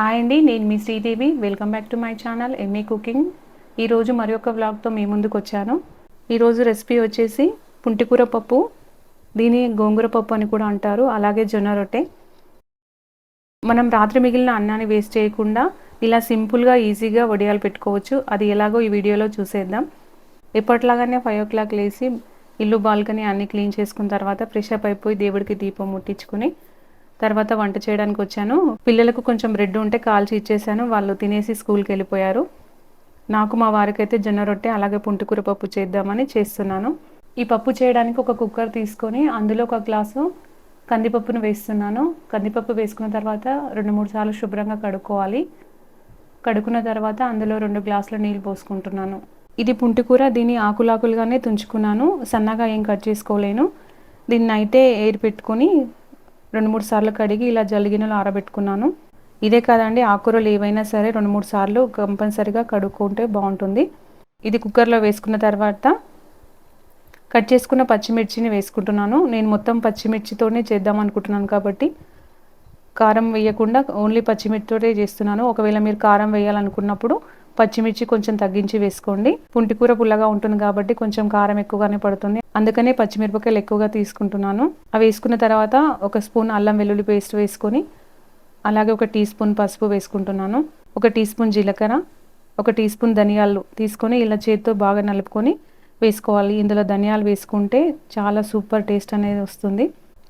Hi అండి నేను మీ Sridevi. Welcome back to my channel MA cooking ఈరోజు మరి ఒక వ్లాగ్తో మీ ముందుకు వచ్చాను. ఈరోజు రెసిపీ వచ్చేసి పుంటికూర పప్పు. దీని గోంగూర పప్పు అని కూడా అంటారు అలాగే జొన్న రొట్టె. మనం రాత్రి మిగిలిన అన్నాన్ని వేస్ట్ చేయకుండా ఇలా సింపుల్గా ఈజీగా వడియాలు పెట్టుకోవచ్చు. అది ఎలాగో ఈ వీడియోలో చూసేద్దాం. ఎప్పటిలాగానే ఫైవ్ ఓ క్లాక్ లేచి ఇల్లు బాల్కనీ అన్ని క్లీన్ చేసుకున్న తర్వాత ఫ్రెష్ అప్ అయిపోయి దేవుడికి దీపం ముట్టించుకుని తర్వాత వంట చేయడానికి వచ్చాను. పిల్లలకు కొంచెం బ్రెడ్ ఉంటే కాల్చి ఇచ్చేసాను. వాళ్ళు తినేసి స్కూల్కి వెళ్ళిపోయారు. నాకు మా వారికైతే జొన్న రొట్టె అలాగే పుంటికూర పప్పు చేద్దామని చేస్తున్నాను. ఈ పప్పు చేయడానికి ఒక కుక్కర్ తీసుకొని అందులో ఒక గ్లాసు కందిపప్పును వేస్తున్నాను. కందిపప్పు వేసుకున్న తర్వాత రెండు మూడు సార్లు శుభ్రంగా కడుక్కోవాలి. కడుక్కున్న తర్వాత అందులో రెండు గ్లాసుల నీళ్ళు పోసుకుంటున్నాను. ఇది పుంటికూర దీన్ని ఆకులాకులుగానే తుంచుకున్నాను. సన్నగా ఏం కట్ చేసుకోలేను. దీన్ని అయితే ఎయిర్ పెట్టుకొని రెండు మూడు సార్లు కడిగి ఇలా జల్లిగినలో ఆరబెట్టుకున్నాను. ఇదే కాదండి ఆకుకూరలు ఏవైనా సరే రెండు మూడు సార్లు కంపల్సరిగా కడుక్కుంటే బాగుంటుంది. ఇది కుక్కర్లో వేసుకున్న తర్వాత కట్ చేసుకున్న పచ్చిమిర్చిని వేసుకుంటున్నాను. నేను మొత్తం పచ్చిమిర్చితోనే చేద్దాం అనుకుంటున్నాను కాబట్టి కారం వేయకుండా ఓన్లీ పచ్చిమిర్చితోనే చేస్తున్నాను. ఒకవేళ మీరు కారం వేయాలనుకున్నప్పుడు పచ్చిమిర్చి కొంచెం తగ్గించి వేసుకోండి. పుంటికూర పుల్లగా ఉంటుంది కాబట్టి కొంచెం కారం ఎక్కువగానే పడుతుంది. అందుకనే పచ్చిమిరపకాయలు ఎక్కువగా తీసుకుంటున్నాను. అవి వేసుకున్న తర్వాత ఒక స్పూన్ అల్లం వెల్లుల్లి పేస్ట్ వేసుకొని అలాగే ఒక టీ స్పూన్ పసుపు వేసుకుంటున్నాను. ఒక టీ స్పూన్ జీలకర్ర ఒక టీ స్పూన్ ధనియాలు తీసుకొని ఇలా చేతితో బాగా నలుపుకొని వేసుకోవాలి. ఇందులో ధనియాలు వేసుకుంటే చాలా సూపర్ టేస్ట్ అనేది వస్తుంది.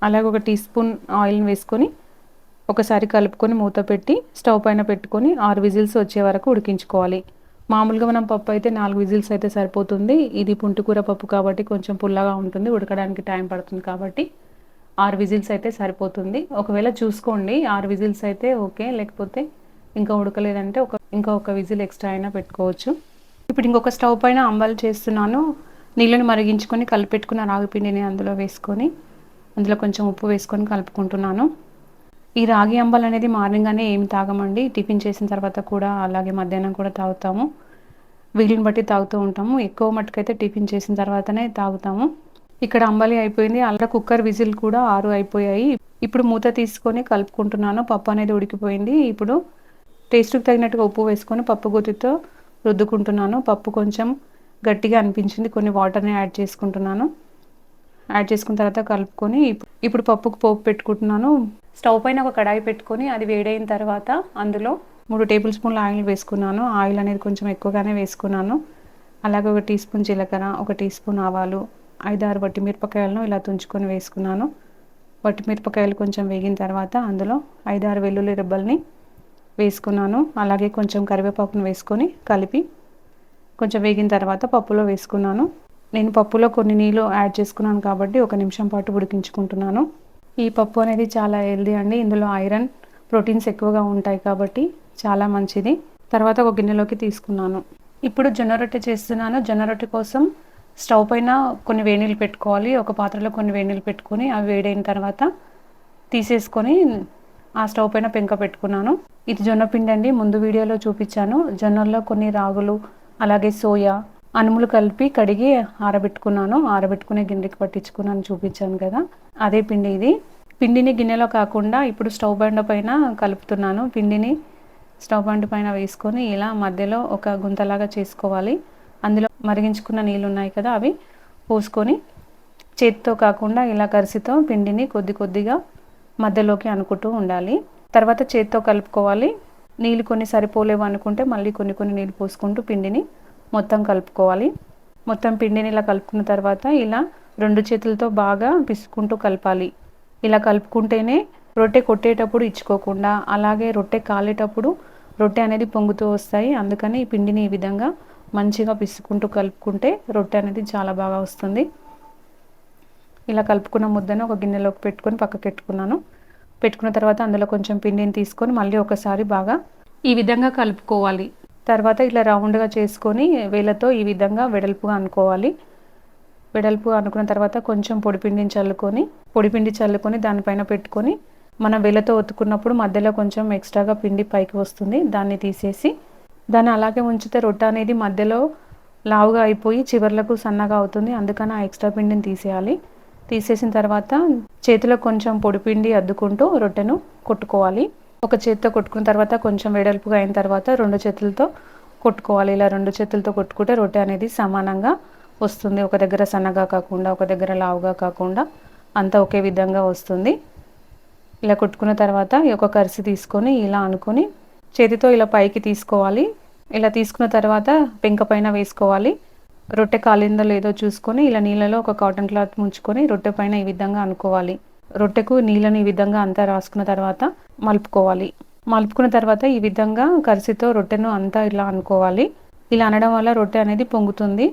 అలాగే ఒక టీ స్పూన్ ఆయిల్ని వేసుకొని ఒకసారి కలుపుకొని మూత పెట్టి స్టవ్ పైన పెట్టుకొని ఆరు విజిల్స్ వచ్చే వరకు ఉడికించుకోవాలి. మామూలుగా మనం పప్పు అయితే నాలుగు విజిల్స్ అయితే సరిపోతుంది. ఇది పుంటికూర పప్పు కాబట్టి కొంచెం పుల్లగా ఉంటుంది ఉడకడానికి టైం పడుతుంది కాబట్టి ఆరు విజిల్స్ అయితే సరిపోతుంది. ఒకవేళ చూసుకోండి ఆరు విజిల్స్ అయితే ఓకే లేకపోతే ఇంకా ఉడకలేదంటే ఒక ఇంకా ఒక విజిల్ ఎక్స్ట్రా అయినా పెట్టుకోవచ్చు. ఇప్పుడు ఇంకొక స్టవ్ పైన అంబాలు చేస్తున్నాను. నీళ్ళని మరిగించుకొని కలిపెట్టుకున్న రాగిపిండిని అందులో వేసుకొని అందులో కొంచెం ఉప్పు వేసుకొని కలుపుకుంటున్నాను. ఈ రాగి అంబల్ అనేది మార్నింగ్ అనే ఏమి తాగమండి. టిఫిన్ చేసిన తర్వాత కూడా అలాగే మధ్యాహ్నం కూడా తాగుతాము. వీలుని బట్టి తాగుతూ ఉంటాము. ఎక్కువ మట్టుకైతే టిఫిన్ చేసిన తర్వాతనే తాగుతాము. ఇక్కడ అంబలి అయిపోయింది. అలా కుక్కర్ విజిల్ కూడా ఆరు అయిపోయాయి. ఇప్పుడు మూత తీసుకొని కలుపుకుంటున్నాను. పప్పు అనేది ఉడికిపోయింది. ఇప్పుడు టేస్ట్కి తగినట్టుగా ఉప్పు వేసుకొని పప్పు గుత్తితో రుద్దుకుంటున్నాను. పప్పు కొంచెం గట్టిగా అనిపించింది. కొన్ని వాటర్ని యాడ్ చేసుకుంటున్నాను. యాడ్ చేసుకున్న తర్వాత కలుపుకొని ఇప్పుడు పప్పుకు పోపు పెట్టుకుంటున్నాను. స్టవ్ పైన ఒక కడాయి పెట్టుకొని అది వేడైన తర్వాత అందులో మూడు టేబుల్ స్పూన్ల ఆయిల్ వేసుకున్నాను. ఆయిల్ అనేది కొంచెం ఎక్కువగానే వేసుకున్నాను. అలాగే ఒక టీ స్పూన్ జీలకర్ర ఒక టీ స్పూన్ ఆవాలు ఐదారు వట్టి మిరపకాయలను ఇలా తుంచుకొని వేసుకున్నాను. వట్టి మిరపకాయలు కొంచెం వేగిన తర్వాత అందులో ఐదారు వెల్లుల్లి రెబ్బల్ని వేసుకున్నాను. అలాగే కొంచెం కరివేపాకును వేసుకొని కలిపి కొంచెం వేగిన తర్వాత పప్పులో వేసుకున్నాను. నేను పప్పులో కొన్ని నీళ్ళు యాడ్ చేసుకున్నాను కాబట్టి ఒక నిమిషం పాటు ఉడికించుకుంటున్నాను. ఈ పప్పు అనేది చాలా హెల్దీ అండి. ఇందులో ఐరన్ ప్రోటీన్స్ ఎక్కువగా ఉంటాయి కాబట్టి చాలా మంచిది. తర్వాత ఒక గిన్నెలోకి తీసుకున్నాను. ఇప్పుడు జొన్న రొట్టె చేస్తున్నాను. జొన్న రొట్టె కోసం స్టవ్ పైన కొన్ని వేణీలు పెట్టుకోవాలి. ఒక పాత్రలో కొన్ని వేణీలు పెట్టుకొని అవి వేడైన తర్వాత తీసేసుకొని ఆ స్టవ్ పైన పెంక పెట్టుకున్నాను. ఇది జొన్న పిండి అండి. ముందు వీడియోలో చూపించాను. జొన్నల్లో కొన్ని రాగులు అలాగే సోయా అనుములు కలిపి కడిగి ఆరబెట్టుకున్నాను. ఆరబెట్టుకునే గిన్నెకి పట్టించుకున్నాను చూపించాను కదా. అదే పిండి ఇది. పిండిని గిన్నెలో కాకుండా ఇప్పుడు స్టవ్ బండ పైన కలుపుతున్నాను. పిండిని స్టవ్ బండ పైన వేసుకొని ఇలా మధ్యలో ఒక గుంతలాగా చేసుకోవాలి. అందులో మరిగించుకున్న నీళ్ళు ఉన్నాయి కదా అవి పోసుకొని చేతితో కాకుండా ఇలా కరిసితో పిండిని కొద్ది కొద్దిగా మధ్యలోకి అనుకుంటూ ఉండాలి. తర్వాత చేతితో కలుపుకోవాలి. నీళ్ళు కొన్ని సరిపోలేవు అనుకుంటే మళ్ళీ కొన్ని కొన్ని నీళ్ళు పోసుకుంటూ పిండిని మొత్తం కలుపుకోవాలి. మొత్తం పిండిని ఇలా కలుపుకున్న తర్వాత ఇలా రెండు చేతులతో బాగా పిసుకుంటూ కలపాలి. ఇలా కలుపుకుంటేనే రొట్టె కొట్టేటప్పుడు ఇచ్చుకోకుండా అలాగే రొట్టె కాలేటప్పుడు రొట్టె అనేది పొంగుతూ వస్తాయి. అందుకని ఈ పిండిని ఈ విధంగా మంచిగా పిసుకుంటూ కలుపుకుంటే రొట్టె అనేది చాలా బాగా వస్తుంది. ఇలా కలుపుకున్న ముద్దను ఒక గిన్నెలోకి పెట్టుకొని పక్కకు పెట్టుకున్నాను పెట్టుకున్న తర్వాత అందులో కొంచెం పిండిని తీసుకొని మళ్ళీ ఒకసారి బాగా ఈ విధంగా కలుపుకోవాలి. తర్వాత ఇట్లా రౌండ్గా చేసుకొని వేలతో ఈ విధంగా వెడల్పుగా అనుకోవాలి. వెడల్పు అనుకున్న తర్వాత కొంచెం పొడిపిండిని చల్లుకొని పొడిపిండి చల్లుకొని దానిపైన పెట్టుకొని మనం వేళ్ళతో ఒత్తుకున్నప్పుడు మధ్యలో కొంచెం ఎక్స్ట్రాగా పిండి పైకి వస్తుంది దాన్ని తీసేసి దాన్ని అలాగే ఉంచితే రొట్టె అనేది మధ్యలో లావుగా అయిపోయి చివర్లకు సన్నగా అవుతుంది అందుకని ఆ ఎక్స్ట్రా పిండిని తీసేయాలి. తీసేసిన తర్వాత చేతిలో కొంచెం పొడిపిండి అద్దుకుంటూ రొట్టెను కొట్టుకోవాలి. ఒక చేతితో కొట్టుకున్న తర్వాత కొంచెం వెడల్పుగా అయిన తర్వాత రెండు చేతులతో కొట్టుకోవాలి. ఇలా రెండు చేతులతో కొట్టుకుంటే రొట్టె అనేది సమానంగా వస్తుంది. ఒక దగ్గర సన్నగా కాకుండా ఒక దగ్గర లావుగా కాకుండా అంతా ఒకే విధంగా వస్తుంది. ఇలా కుట్టుకున్న తర్వాత ఈ యొక్క కరిసి తీసుకొని ఇలా అనుకొని చేతితో ఇలా పైకి తీసుకోవాలి. ఇలా తీసుకున్న తర్వాత పెంక పైన వేసుకోవాలి. రొట్టె కాలిందో లేదో చూసుకొని ఇలా నీళ్ళలో ఒక కాటన్ క్లాత్ ముంచుకొని రొట్టె పైన ఈ విధంగా అనుకోవాలి. రొట్టెకు నీళ్ళని ఈ విధంగా అంతా రాసుకున్న తర్వాత మలుపుకోవాలి. మలుపుకున్న తర్వాత ఈ విధంగా కరిసితో రొట్టెను అంతా ఇలా అనుకోవాలి. ఇలా అనడం వల్ల రొట్టె అనేది పొంగుతుంది.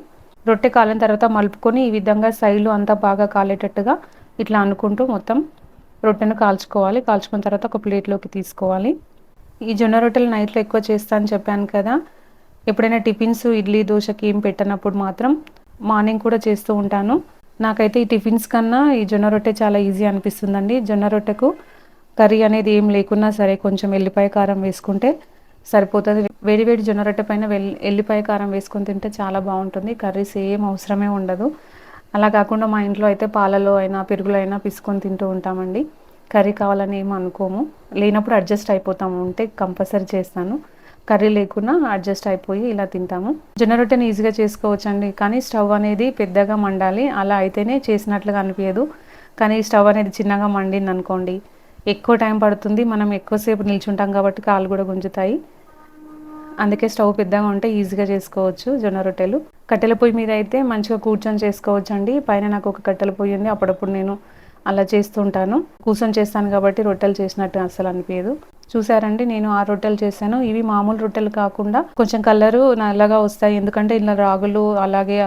రొట్టె కాలిన తర్వాత మలుపుకొని ఈ విధంగా సైడ్లు అంతా బాగా కాలేటట్టుగా ఇట్లా అనుకుంటూ మొత్తం రొట్టెను కాల్చుకోవాలి. కాల్చుకున్న తర్వాత ఒక ప్లేట్లోకి తీసుకోవాలి. ఈ జొన్న రొట్టెలు నైట్లో ఎక్కువ చేస్తా అని చెప్పాను కదా. ఎప్పుడైనా టిఫిన్స్ ఇడ్లీ దోశకి ఏం పెట్టనప్పుడు మాత్రం మార్నింగ్ కూడా చేస్తూ ఉంటాను. నాకైతే ఈ టిఫిన్స్ కన్నా ఈ జొన్న రొట్టె చాలా ఈజీ అనిపిస్తుందండి. జొన్న రొట్టెకు కర్రీ అనేది ఏం లేకున్నా సరే కొంచెం ఎల్లిపాయ కారం వేసుకుంటే సరిపోతుంది. వేడి వేడి జొన్న రొట్టె పైన వెల్ ఎల్లిపాయ కారం వేసుకొని తింటే చాలా బాగుంటుంది. కర్రీస్ ఏం అవసరమే ఉండదు. అలా కాకుండా మా ఇంట్లో అయితే పాలలో అయినా పెరుగులో అయినా పిసుకొని తింటూ ఉంటామండి. కర్రీ కావాలని ఏం అనుకోము. లేనప్పుడు అడ్జస్ట్ అయిపోతాము. ఉంటే కంపల్సరీ చేస్తాను. కర్రీ లేకుండా అడ్జస్ట్ అయిపోయి ఇలా తింటాము. జొన్న రొట్టెని ఈజీగా చేసుకోవచ్చండి. కానీ స్టవ్ అనేది పెద్దగా మండాలి. అలా అయితేనే చేసినట్లుగా అనిపించదు కానీ స్టవ్ అనేది చిన్నగా మండింది అనుకోండి ఎక్కువ టైం పడుతుంది. మనం ఎక్కువసేపు నిల్చుంటాం కాబట్టి కాలు కూడా గుంజుతాయి. అందుకే స్టవ్ పెద్దగా ఉంటే ఈజీగా చేసుకోవచ్చు జొన్న రొట్టెలు. కట్టెల పొయ్యి మీద అయితే మంచిగా కూర్చొని చేసుకోవచ్చు అండి పైన నాకు ఒక కట్టెల పొయ్యి ఉంది అప్పుడప్పుడు నేను అలా చేస్తుంటాను కూర్చొని చేస్తాను కాబట్టి రొట్టెలు చేసినట్టు అసలు అనిపించదు చూసారండి నేను ఆ రొట్టెలు చేశాను. ఇవి మామూలు రొట్టెలు కాకుండా కొంచెం కలరు నల్లగా వస్తాయి. ఎందుకంటే ఇలా రాగులు అలాగే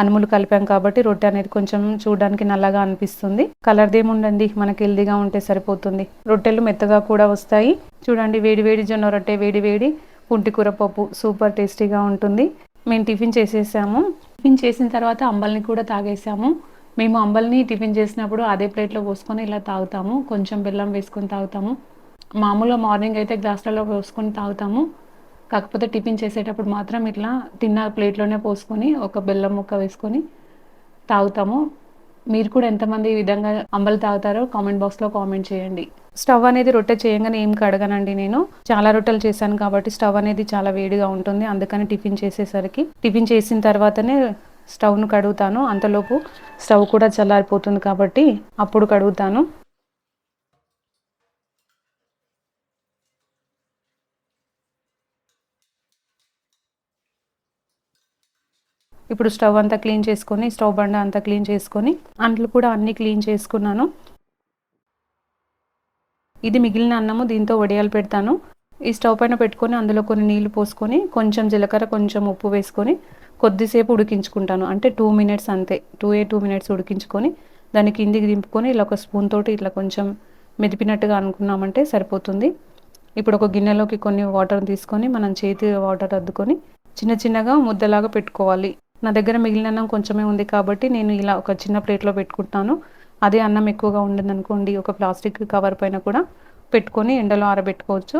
అనుములు కలిపాం కాబట్టి రొట్టె అనేది కొంచెం చూడడానికి నల్లగా అనిపిస్తుంది. కలర్ది ఏముండండి? మనకి హెల్దీగా ఉంటే సరిపోతుంది. రొట్టెలు మెత్తగా కూడా వస్తాయి. చూడండి వేడి వేడి జొన్న రొట్టె వేడి వేడి. పుంటికూర పప్పు సూపర్ టేస్టీగా ఉంటుంది. మేము టిఫిన్ చేసేసాము. టిఫిన్ చేసిన తర్వాత అంబల్ని కూడా తాగేసాము. మేము అంబల్ని టిఫిన్ చేసినప్పుడు అదే ప్లేట్లో పోసుకొని ఇలా తాగుతాము. కొంచెం బెల్లం వేసుకొని తాగుతాము. మామూలుగా మార్నింగ్ అయితే గ్లాసులలో పోసుకొని తాగుతాము. కాకపోతే టిఫిన్ చేసేటప్పుడు మాత్రం ఇట్లా తిన్న ప్లేట్లోనే పోసుకొని ఒక బెల్లం ముక్క వేసుకొని తాగుతాము. మీరు కూడా ఎంతమంది ఈ విధంగా అంబలు తాగుతారో కామెంట్ బాక్స్లో కామెంట్ చేయండి. స్టవ్ అనేది రొట్టె చేయగానే ఏం కడగనండి నేను? చాలా రొట్టెలు చేశాను కాబట్టి స్టవ్ అనేది చాలా వేడిగా ఉంటుంది. అందుకని టిఫిన్ చేసేసరికి టిఫిన్ చేసిన తర్వాతనే స్టవ్ను కడుగుతాను. అంతలోపు స్టవ్ కూడా చల్లారిపోతుంది కాబట్టి అప్పుడు కడుగుతాను. ఇప్పుడు స్టవ్ అంతా క్లీన్ చేసుకొని స్టవ్ బండ అంతా క్లీన్ చేసుకొని అంట్లు కూడా అన్నీ క్లీన్ చేసుకున్నాను. ఇది మిగిలిన అన్నము దీంతో వడియాలు పెడతాను. ఈ స్టవ్ పైన పెట్టుకొని అందులో కొన్ని నీళ్ళు పోసుకొని కొంచెం జీలకర్ర కొంచెం ఉప్పు వేసుకొని కొద్దిసేపు ఉడికించుకుంటాను. అంటే టూ మినిట్స్ అంతే టూ ఏ టూ మినిట్స్ ఉడికించుకొని దాన్ని కిందికి దింపుకొని ఇలా ఒక స్పూన్ తోటి ఇట్లా కొంచెం మెదిపినట్టుగా అనుకున్నామంటే సరిపోతుంది. ఇప్పుడు ఒక గిన్నెలోకి కొన్ని వాటర్ తీసుకొని మనం చేతి వాటర్ అద్దుకొని చిన్న చిన్నగా ముద్దలాగా పెట్టుకోవాలి. నా దగ్గర మిగిలిన అన్నం కొంచెమే ఉంది కాబట్టి నేను ఇలా ఒక చిన్న ప్లేట్లో పెట్టుకుంటాను. అదే అన్నం ఎక్కువగా ఉండదనుకోండి ఒక ప్లాస్టిక్ కవర్ పైన కూడా పెట్టుకొని ఎండలో ఆరబెట్టుకోవచ్చు.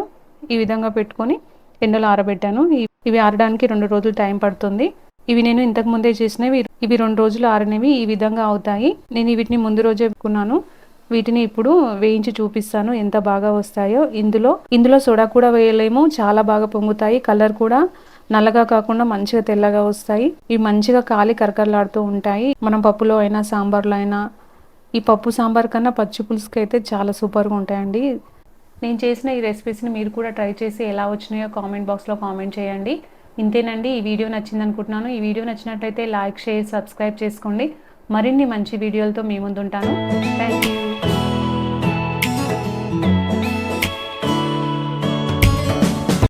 ఈ విధంగా పెట్టుకొని ఎండలో ఆరబెట్టాను. ఇవి ఆరడానికి రెండు రోజులు టైం పడుతుంది. ఇవి నేను ఇంతకు ముందే చేసినవి. ఇవి రెండు రోజులు ఆరినవి. ఈ విధంగా అవుతాయి. నేను వీటిని ముందు రోజే పెట్టుకున్నాను. వీటిని ఇప్పుడు వేయించి చూపిస్తాను ఎంత బాగా వస్తాయో. ఇందులో ఇందులో సోడా కూడా వేయలేము. చాలా బాగా పొంగుతాయి. కలర్ కూడా నల్లగా కాకుండా మంచిగా తెల్లగా వస్తాయి. ఇవి మంచిగా కాలి కరకరలాడుతూ ఉంటాయి. మనం పప్పులో అయినా సాంబార్లో అయినా ఈ పప్పు సాంబార్ కన్నా పచ్చి పులుసుకి అయితే చాలా సూపర్గా ఉంటాయండి. నేను చేసిన ఈ రెసిపీస్ని మీరు కూడా ట్రై చేసి ఎలా వచ్చినాయో కామెంట్ బాక్స్లో కామెంట్ చేయండి. ఇంతేనండి ఈ వీడియో నచ్చింది అనుకుంటున్నాను. ఈ వీడియో నచ్చినట్లయితే లైక్ షేర్ సబ్స్క్రైబ్ చేసుకోండి. మరిన్ని మంచి వీడియోలతో మీ ముందుంటాను. Thank you